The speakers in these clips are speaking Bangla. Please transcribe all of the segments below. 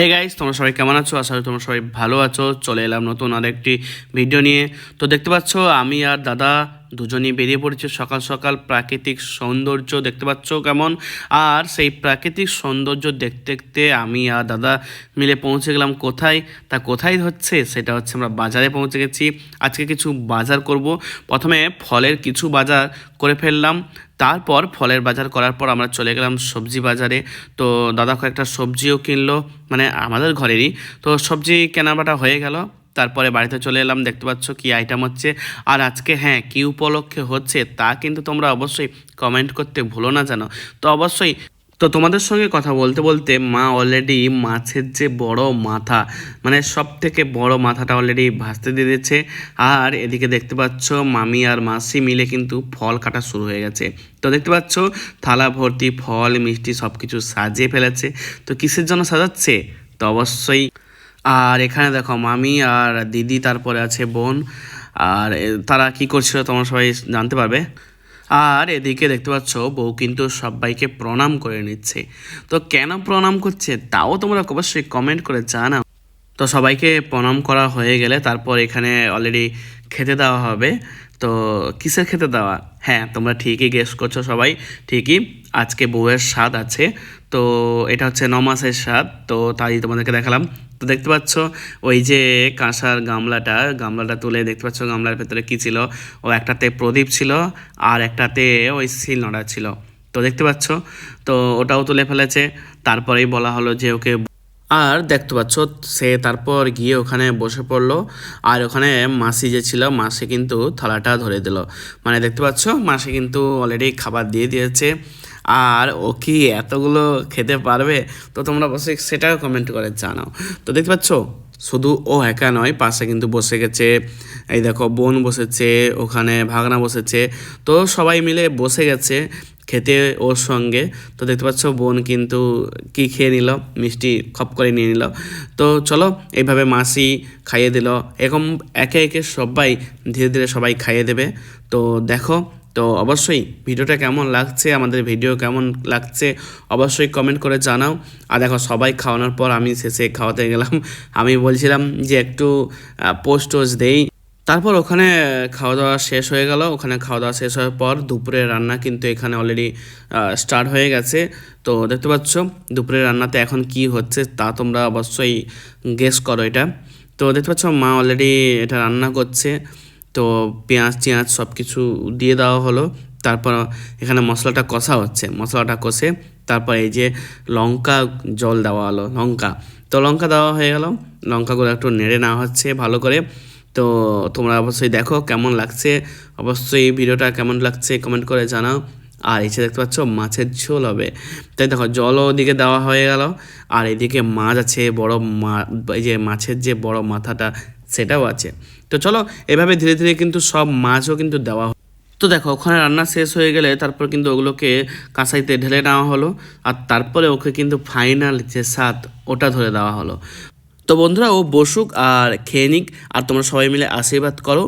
হে গাইস তোমরা সবাই কেমন আছো? আশা করি তোমরা সবাই ভালো আছো। চলে এলাম নতুন আরেকটি ভিডিও নিয়ে। তো দেখতে পাচ্ছ, আমি আর দাদা দুজনেই বেরিয়ে পড়েছে। সকাল সকাল প্রাকৃতিক সৌন্দর্য দেখতে পাচ্ছ কেমন। আর সেই প্রাকৃতিক সৌন্দর্য দেখতে দেখতে আমি আর দাদা মিলে পৌঁছে গেলাম কোথায়? তা কোথায় হচ্ছে সেটা হচ্ছে আমরা বাজারে পৌঁছে গেছি। আজকে কিছু বাজার করব। প্রথমে ফলের কিছু বাজার করে ফেললাম। তারপর ফলের বাজার করার পর আমরা চলে গেলাম সবজি বাজারে। তো দাদা কয়েকটা সবজিও কিনলো। মানে আমাদের ঘরেরই। তো সবজি কেনাকাটা হয়ে গেল। তারপরে বাড়িতে চলে এলাম, দেখতে পাচ্ছ কি আইটেম হচ্ছে। আর আজকে হ্যাঁ কী উপলক্ষে হচ্ছে তা কিন্তু তোমরা অবশ্যই কমেন্ট করতে ভুলো না জানো। তো অবশ্যই, তো তোমাদের সঙ্গে কথা বলতে বলতে মা অলরেডি মাছের যে বড় মাথা মানে সব থেকে বড় মাথাটা অলরেডি ভাসতে দিয়ে দিচ্ছে আর এদিকে দেখতে পাচ্ছ মামি আর মাসি মিলে কিন্তু ফল কাটা শুরু হয়ে গেছে। তো দেখতে পাচ্ছ থালা, ভর্তি, ফল, মিষ্টি সব কিছু সাজিয়ে ফেলেছে। তো কিসের জন্য সাজাচ্ছে? তো অবশ্যই আর এখানে দেখো মামি আর দিদি, তারপরে আছে বোন। আর তারা কি করছিল তোমরা সবাই জানতে পারবে? আর এদিকে দেখতে পাচ্ছ, বউ কিন্তু সবাইকে প্রণাম করে নিচ্ছে। তো কেন প্রণাম করছে তাও তোমরা অবশ্যই কমেন্ট করে জানাও। তো সবাইকে প্রণাম করা হয়ে গেলে তারপর এখানে অলরেডি খেতে দেওয়া হবে। তো কিসের খেতে দেওয়া? হ্যাঁ তোমরা ঠিকই গেস করছ সবাই, ঠিকই। আজকে বউয়ের স্বাদ আছে। তো এটা হচ্ছে ন মাসের স্বাদ, তো তাই তোমাদেরকে দেখালাম। তো দেখতে পাচ্ছ, ওই যে কাঁসার গামলাটা গামলাটা তুলে দেখতে পাচ্ছ গামলার ভেতরে কী ছিল? ও একটাতে প্রদীপ ছিল আর একটাতে ওই শিলনোড়া ছিল। তো দেখতে পাচ্ছ, তো ওটাও তুলে ফেলেছে। তারপরেই বলা হলো যে ওকে আর দেখতে পাচ্ছ, সে তারপর গিয়ে ওখানে বসে পড়ল। আর ওখানে মাসি যে ছিল, মাসি কিন্তু থালাটা ধরে দিল। মানে দেখতে পাচ্ছ, মাসি কিন্তু অলরেডি খাবার দিয়ে দিয়েছে। আর ও কি এতগুলো খেতে পারবে? তো তোমরা বসে সেটাও কমেন্ট করে জানাও। তো দেখতে পাচ্ছ? শুধু ও একা নয়, পাশে কিন্তু বসে গেছে, এই দেখো বোন বসেছে, ওখানে ভাগনা বসেছে। তো সবাই মিলে বসে গেছে খেতে ওর সঙ্গে। তো দেখতে পাচ্ছ বোন কিন্তু কি খেয়ে নিল? মিষ্টি খপ করে নিয়ে নিল। তো চলো, এইভাবে মাসি খাইয়ে দিল। এরকম একে একে সবাই ধীরে ধীরে সবাই খাইয়ে দেবে। তো দেখো তো অবশ্যই ভিডিওটা কেমন লাগছে, আমাদের ভিডিও কেমন লাগছে, অবশ্যই কমেন্ট করে জানাও। আর দেখো, সবাই খাওয়ানোর পর আমি শেষে খাওয়াতে গেলাম। আমি বলছিলাম যে একটু পোস্ট টোস্ট দেই। তারপর ওখানে খাওয়া দাওয়া শেষ হয়ে গেল। ওখানে খাওয়া দাওয়া শেষ হওয়ার পর দুপুরের রান্না কিন্তু এখানে অলরেডি স্টার্ট হয়ে গেছে। তো দেখতে পাচ্ছ দুপুরের রান্নাতে এখন কি হচ্ছে তা তোমরা অবশ্যই গেস করো এটা। তো দেখতে পাচ্ছ, মা অলরেডি এটা রান্না করছে। তো পেঁয়াজ, টিয়াজ সব কিছু দিয়ে দেওয়া হলো। তারপর এখানে মশলাটা কষা হচ্ছে। মশলাটা কষে তারপর এই যে লঙ্কা জল দেওয়া হলো, লঙ্কা। তো লঙ্কা দেওয়া হয়ে গেল। লঙ্কাগুলো একটু নেড়ে নেওয়া হচ্ছে ভালো করে। তো তোমরা অবশ্যই দেখো কেমন লাগছে। অবশ্যই ভিডিওটা কেমন লাগছে কমেন্ট করে জানাও। আর যে দেখতে পাচ্ছ, মাছের ঝোল হবে। তাই দেখো, জলও ওদিকে দেওয়া হয়ে গেল। আর এদিকে মাছ আছে, বড় মা এই যে মাছের যে বড় মাথাটা, সেটাও আছে। তো চলো, এভাবে ধীরে ধীরে কিন্তু সব মাছও কিন্তু দেওয়া তো দেখো, ওখানে রান্না শেষ হয়ে গেলে তারপর কিন্তু ওগুলোকে কাঁসাইতে ঢেলে নেওয়া হলো, আর তারপরে ওকে কিন্তু ফাইনাল যে স্বাদ, ওটা ধরে দেওয়া হলো। তো বন্ধুরা, ও বসুক আর খেয়ে নিক, আর তোমরা সবাই মিলে আশীর্বাদ করো।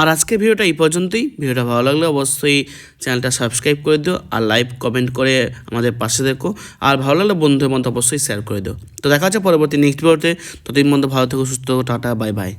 আর আজকের ভিডিওটা এই পর্যন্তই। ভিডিওটা ভালো লাগলে অবশ্যই চ্যানেলটা সাবস্ক্রাইব করে দিও, আর লাইভ কমেন্ট করে আমাদের পাশে দেখো। আর ভালো লাগলে বন্ধুদের মধ্যে অবশ্যই শেয়ার করে দিও। তো দেখা হচ্ছে পরবর্তী নেক্সট ভিডিওতে ততদিন মধ্যে ভালো থেকো, সুস্থ টাটা বাই বাই